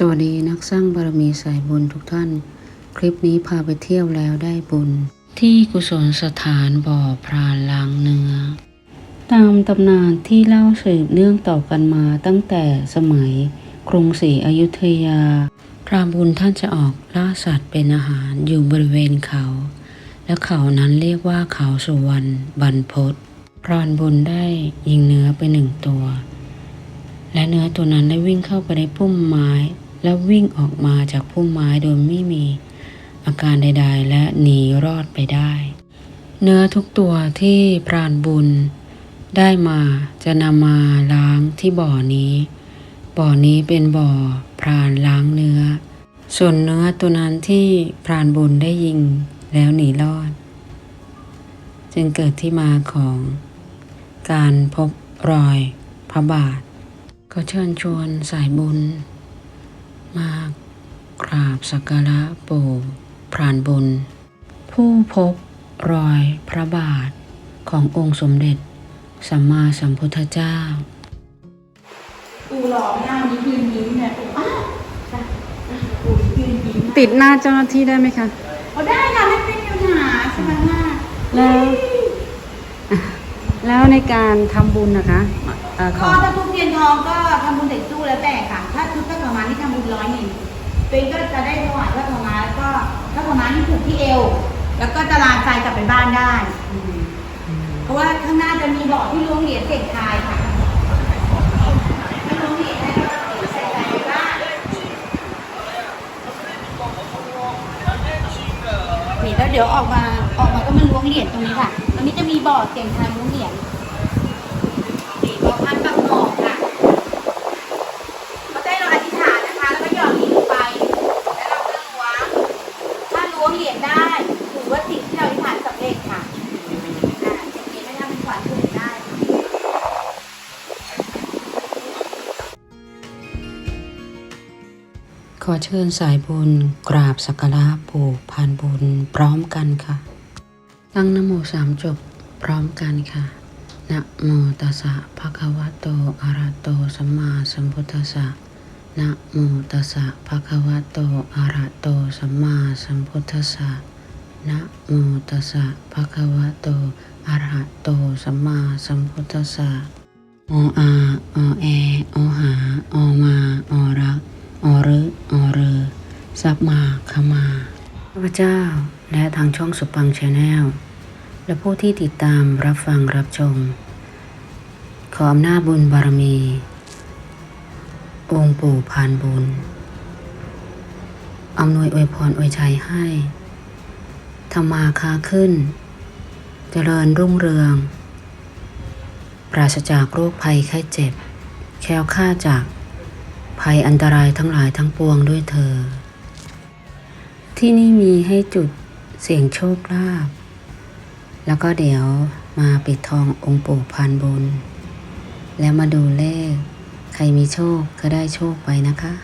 สวัสดีนักสร้างบารมีสายบุญทุกท่าน คลิปนี้พาไปเที่ยวแล้วได้บุญ ที่กุศลสถานบ่อพรานลางเนื้อ ตามตำนานที่เล่าสืบเนื่องต่อกันมาตั้งแต่สมัยกรุงศรีอยุธยา พรามบุญท่านจะออกล่าสัตว์เป็นอาหารอยู่บริเวณเขา และเขานั้นเรียกว่าเขาสุวรรณบรรพตพรานบุญได้ยิงเนื้อไปหนึ่งตัว และเนื้อตัวนั้นได้วิ่งเข้าไปในพุ่มไม้ และวิ่งออกมาจากพุ่มไม้โดยไม่มีอาการใด ๆ และหนีรอดไปได้ เนื้อทุกตัวที่พรานบุญ ได้มาจะนำมาล้างที่บ่อนี้ บ่อนี้เป็นบ่อพรานล้างเนื้อ ส่วนเนื้อตัวนั้นที่พรานบุญได้ยิงแล้วหนีรอด จึงเกิดที่มาของการพบรอยพระบาท ก็เชิญชวนสายบุญ มากราบสักการะปู่พรานบุญ ผู้พบรอยพระบาทขององค์สมเด็จ สัมมาสัมพุทธเจ้าปูหล่อหน้าวันนี้ยืนยิ้มเนี่ยปูอ้าวจ้ะปูยืนยิ้มติดหน้าเจ้าหน้าที่ได้ไหมคะ เอาได้ค่ะไม่เป็นปัญหาใช่ไหมหน้าแล้ว แล้วในการทำบุญนะคะเอ่อขก็อถ้าทุกเทียนทองก็ทำบุญเด็กตู้แล้วแต่ค่ะ ถ้าชุดก็ประมาณที่ทำบุญร้อยหนึ่งตัวเองก็จะได้ถวายพระธรรมาแล้วก็พระธรรมาที่ผูกที่เอว แล้วก็จะลานใจกลับไปบ้านได้ เพราะว่าข้างหน้าจะมีบ่อที่ล้วงเหรียญเศษทายค่ะล้วงเหรียญได้ก็ใส่ใจไปบ้านี่แล้วเดี๋ยวออกมาออกมาก็มาล้วงเหรียญตรงนี้ค่ะตรงนี้จะมีบ่อเสียงทายล้วงเหรียญนี่บ่อพันปักหมอก ขอเชิญสายบุญกราบสักการะปู่พานบุญพร้อมกันค่ะ ตั้งนโมสามจบพร้อมกันค่ะนะโมตัสสะภะคะวะโตอะระโตสัมมาสัมพุทธัสสะนะโมตัสสะภะคะวะโตอะระโตสัมมาสัมพุทธัสสะนะโมตัสสะภะคะวะโตอะระโตสัมมาสัมพุทธัสสะโออาโอแอโอหาโอมาโอรัก อรึอเรอสับมาขมาข้าพเจ้าและทางช่องสุปังชาแนลและผู้ที่ติดตามรับฟังรับชม ขออำนาจบุญบารมี องค์ปู่พานบุญอำนวยอวยพรอวยชัยให้ธรรมาค้าขึ้น เจริญรุ่งเรือง ปราศจากโรคภัยไข้เจ็บ แคล้วคลาดจาก ภัยอันตรายทั้งหลายทั้งปวงด้วยเธอ ที่นี่มีให้จุดเสียงโชคลาภแล้วก็เดี๋ยวมาปิดทององค์ปู่พานบุญ แล้วมาดูเลข ใครมีโชคก็ได้โชคไปนะคะ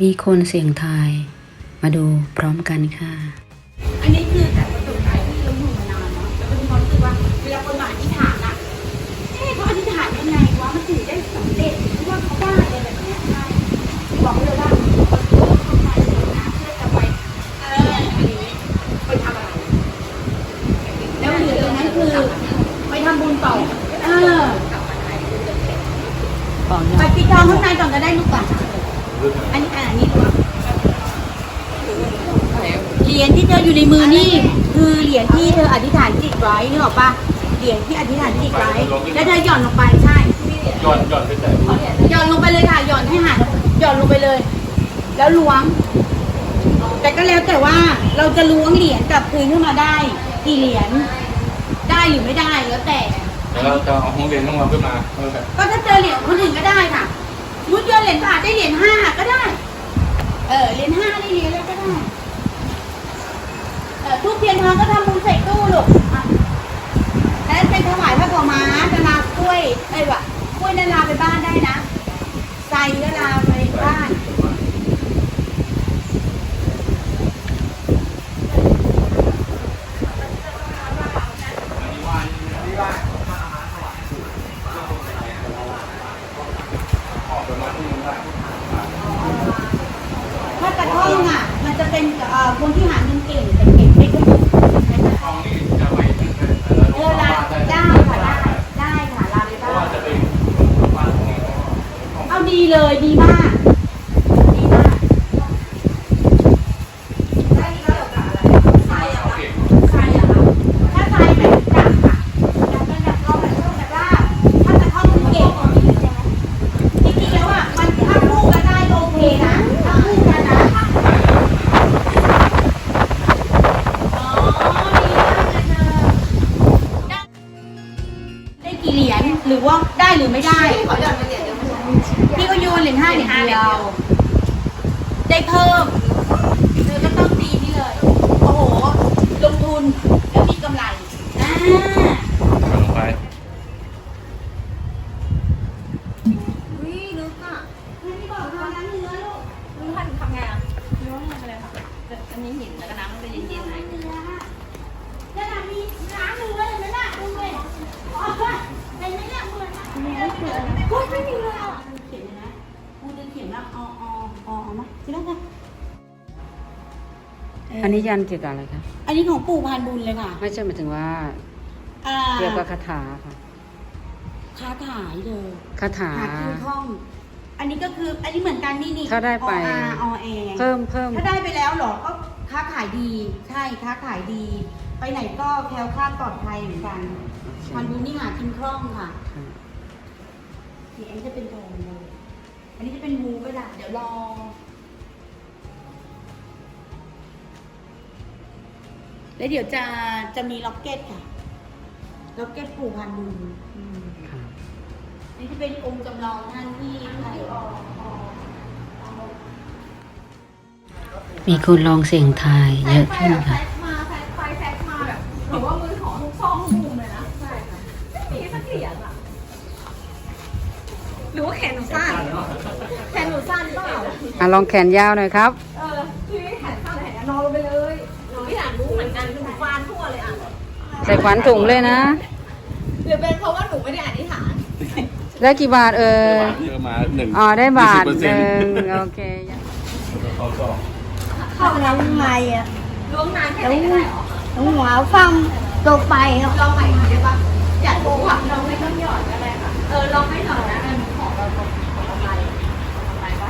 มีคนเสี่ยงทาย มาดูพร้อมกันค่ะ อันนี้คือแต่ประสบการณ์ที่เราอยู่มานานเนาะแล้วก็มีความรู้สึกว่าเวลาคนมาอธิษฐานอะเอ๊ะเขาอธิษฐานยังไงวะมันถึงได้สำเร็จหรือว่าเขาได้อะไรแบบเนี้ยใช่บอกเลยว่าคนไทยคนนะเพื่อจะไปเอออันนี้ไปทำอะไรแล้วเหลือตรงนั้นคือไปทำบุญต่อเออไปปิดทองข้างในก่อนก็ได้ลูกก่อน อันนี้อ่านี่ก่อนเหรียญที่เธออยู่ในมือนี่ คือเหรียญที่เธออธิษฐานจิตไว้นึกออกปะเหรียญที่อธิษฐานจิตไว้ แล้วเธอหย่อนลงไปใช่หย่อนหย่อนไปแต่หย่อนลงไปเลยค่ะหย่อนให้หันหย่อนลงไปเลย แล้วล้วง แต่ก็แล้วแต่ว่าเราจะล้วงเหรียญกลับคืนขึ้นมาได้กี่เหรียญได้หรือไม่ได้แล้วแต่แล้วเราจะเอาห้องเรียนของเราขึ้นมาเออแบบก็ถ้าเจอเหรียญคนอื่นก็ได้ค่ะ มุดเจอเหรียญบาทได้เหรียญห้าก็ได้ เออเหรียญห้าได้เหรียญอะไรก็ได้ เออทุกเทียนทองก็ทำบุญใส่ตู้ลูกแล้วไปถวายพระขาวม้าจะลากล้วยเอ้ยวะกล้วยนาลาไปบ้านได้นะใส่ก็ลาไปบ้าน ถ้ากระท่อมอะ มันจะเป็นเอ่อคนที่หาเงินเก่งแต่เก่งไม่ก็อยู่ในกระท่อม ห้องนี้จะไว้ตั้งแต่ เออลาได้ค่ะได้ได้ค่ะลาไป เพราะ บ้า ว่าน จะเป็นบ้านของเรา เลยดีมากดีมากได้ดีแล้วกับอะไรใช่อะคใช่อะถ้าใช่แบบจับค่ะจับเป็นแบบเราแบบต้องแบบว่าถ้ากระท่อมมันเก่งจริงๆแล้วอะมันถ้าคู่กันได้โอเคนะถ้าคู่กันนะอ๋อดีมากเลยเธอได้ได้กี่เหรียญหรือว่าได้หรือไม่ได้ ขอหย่อนเหรียญ พี่ก็โยนเหรียญห้าเหรียญเดียว ได้เพิ่มเธอก็ต้องตีนี่เลย โอ้โห ลงทุนแล้วมีกำไรอ่าลงไปวิลึกอะนี่บอกทำน้ำเนื้อลูกลุงพันทำไงอะล้วงลงไปเลยค่ะอันนี้หินแล้วก็น้ำมันจะเย็นๆหน่อยเนื้อนั่นน่ะมีน้ำเนื้อเห็นไหมล่ะดูเลยอ๋อเห็นไหมเนี่ยเหมือนเนื้อเสือโอ้ยไม่มีเลยอะเขียนเลยนะกูจะ เขียนว่าอออออไหมใช่ไหมคะอันนี้ยันเกี่ยวกับอะไรคะอันนี้ของปู่พานบุญเลยค่ะไม่ใช่หมายถึงว่าอ่าเกี่ยวกับคาถาค่ะค้าขายเลยคาถา หาขึ้นคล่อง อันนี้ก็คืออันนี้เหมือนกันนี่นี่ถ้าได้ไป ออาออแอเพิ่มเพิ่มถ้าได้ไปแล้วเหรอก็ค้าขายดี ใช่ค้าขายดี ไปไหนก็แคล้วคลาดปลอดภัยเหมือนกันพันบุญนี่หากินคล่องค่ะค่ะนี่อันนี้จะเป็นทองเลย อันนี้จะเป็นมูก็ได้เดี๋ยวรอแล้วเดี๋ยวจะจะมีล็อกเก็ตค่ะ ล็อกเก็ตปู่พันบุญอืมค่ะนี่จะเป็นองค์จำลองท่านที่ไทยออกออกมีคนลองเสี่ยงทายเยอะขึ้นค่ะ รือว่าแขนหนูสั้นแขนหนูสั้นเปล่าอะลองแขนยาวหน่อยครับเออพี่แขนสั้นแขนยาวนอนลงไปเลยหนูไม่อยากรู้เหมือนกันคือหนูฟานทั่วเลยอะใส่ขวัญถุงเลยนะหรือเป็นเพราะว่าหนูไม่ได้อธิษฐานได้กี่บาทเออเยอะมาหนึ่งอ๋อได้บาท20%หนึ่งโอเคเอาสองเข้าน้ำไงอะล้วงนานแค่ไหนก็ได้หรอหัวฟังตกไปครับลองใหม่อีกได้ปะอยากรู้อะลองไม่ต้องหยอดก็ได้ค่ะเออลองไม่หยอดนะอันนี้ของเราของของกำไรของกำไรปะ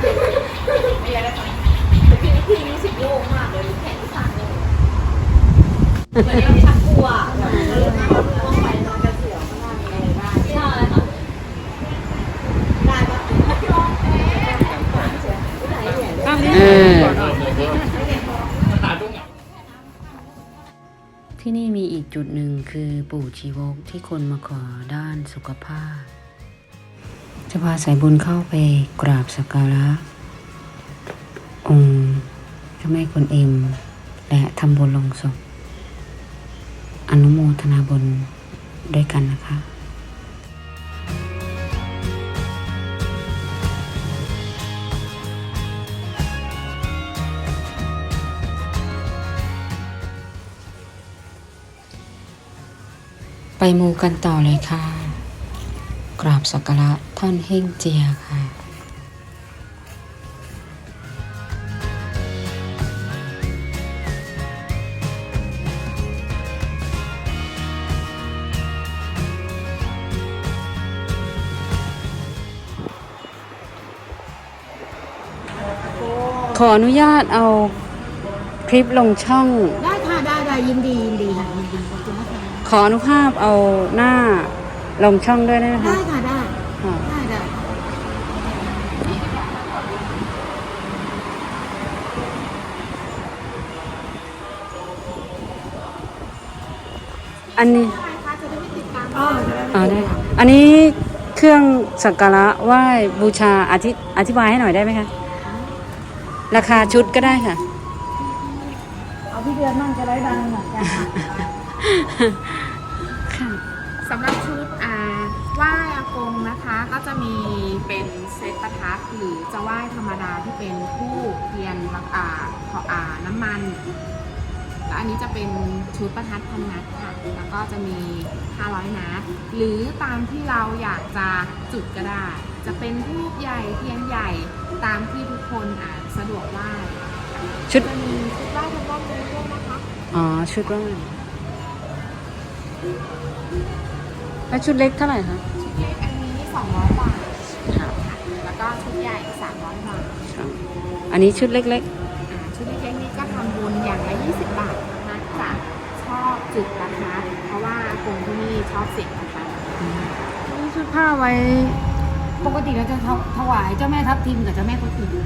ไม่อยากได้ของแต่พี่พี่รู้สึกโล่งมากเลยแขนที่สั่นเลย เหมือนเราชักกลัวแบบเออต้องไปนอนกระเสือกข้างในอะไรบ้างใช่ค่ะได้ปะเออที่นี่มีอีกจุดหนึ่งคือปู่ชีวกที่คนมาขอด้านสุขภาพ จะพาสายบุญเข้าไปกราบสักการะ องค์เจ้าแม่กวนเอ็มและทำบุญลงศพ อนุโมทนาบุญด้วยกันนะคะไปมูกันต่อเลยค่ะ กราบสักการะท่านเฮ่งเจียค่ะ ขออนุญาตเอาคลิปลงช่อง ได้ค่ะได้ได้ยินดียินดีค่ะยินดีขออนุภาพเอาหน้าลงช่องด้วยได้ไหมได้คะค่ะได้ค่ะได้ได้อันนี้อ๋อได้ อันนี้เครื่องสักการะไหว้บูชาอธิอธิบายให้หน่อยได้ไหมคะ ราคาชุดก็ได้ค่ะ เอาพี่เดือนมั่งจะได้ดังเหมือนกันสำหรับชุดอ่าไหว้อากงนะคะก็จะมีเป็นเซตประทัดหรือจะไหว้ธรรมดาที่เป็นผู้เทียนแล้วอ่าขออ่าน้ำมันแล้วอันนี้จะเป็นชุดประทัดพันนัดค่ะ แล้วก็จะมี 500 นัดหรือตามที่เราอยากจะจุดก็ได้ จะเป็นทูบใหญ่เทียนใหญ่ตามที่ทุกคนอ่าสะดวกไหว้ชุด จะมีชุดไหว้ทำรอบนี้ด้วยนะคะอ๋อ ชุดไหว้แล้วชุดเล็กเท่าไหร่คะชุดเล็กอันนี้ 200 บาทครับค่ะแล้วก็ชุดใหญ่ 300 บาทอันนี้ชุดเล็ก อ่าชุดเล็กๆนี้ก็ทำบุญอย่างละ 20 บาทนะคะชอบจุดประทัดเพราะว่าคนที่นี่ชอบเสียงประทัดๆนี่ชุดผ้าไว้ ปกติเราจะถวายเจ้าแม่ทับทิมกับเจ้าแม่กุฎี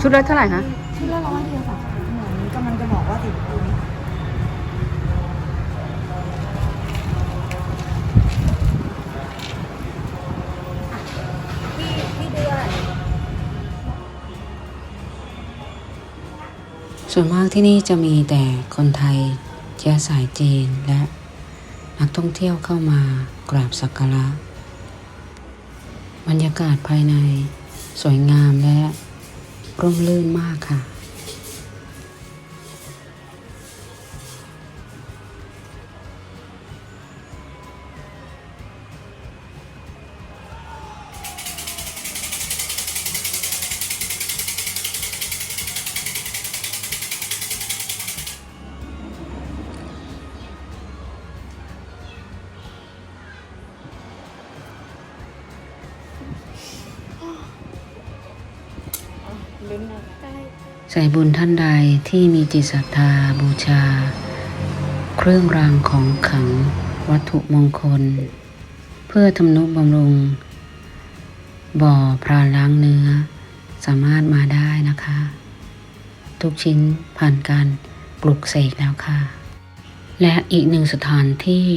ชุดละเท่าไหร่คะชุดละร้อยเดียวค่ะเหมือนกำลังจะบอกว่าติดตรงนี้พี่พี่เดือนส่วนมากที่นี่จะมีแต่คนไทยเชื้อสายจีนและนักท่องเที่ยวเข้ามากราบสักการะ บรรยากาศภายใน สวยงามและร่มรื่นมากค่ะ ส่บุญท่านใดที่มีจิตศรัทธาบูชา เครื่องรางของขังวัตถุมงคล เพื่อทำนุบำรุง บ่อพราล้างเนื้อ สามารถมาได้นะคะ ทุกชิ้นผ่านการปลุกเสกแล้วค่ะ และอีกหนึ่งสถานที่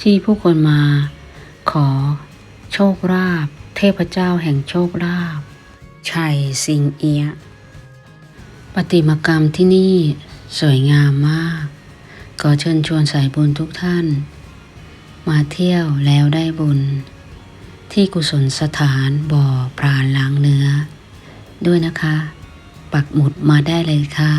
ที่ผู้คนมาขอโชคลาภเทพเจ้าแห่งโชคลาภชัยสิงเอียะ ปฏิมากรรมที่นี่สวยงามมาก ก็เชิญชวนสายบุญทุกท่าน มาเที่ยวแล้วได้บุญ ที่กุศลสถานบ่อพรานล้างเนื้อ ด้วยนะคะ ปักหมุดมาได้เลยค่ะ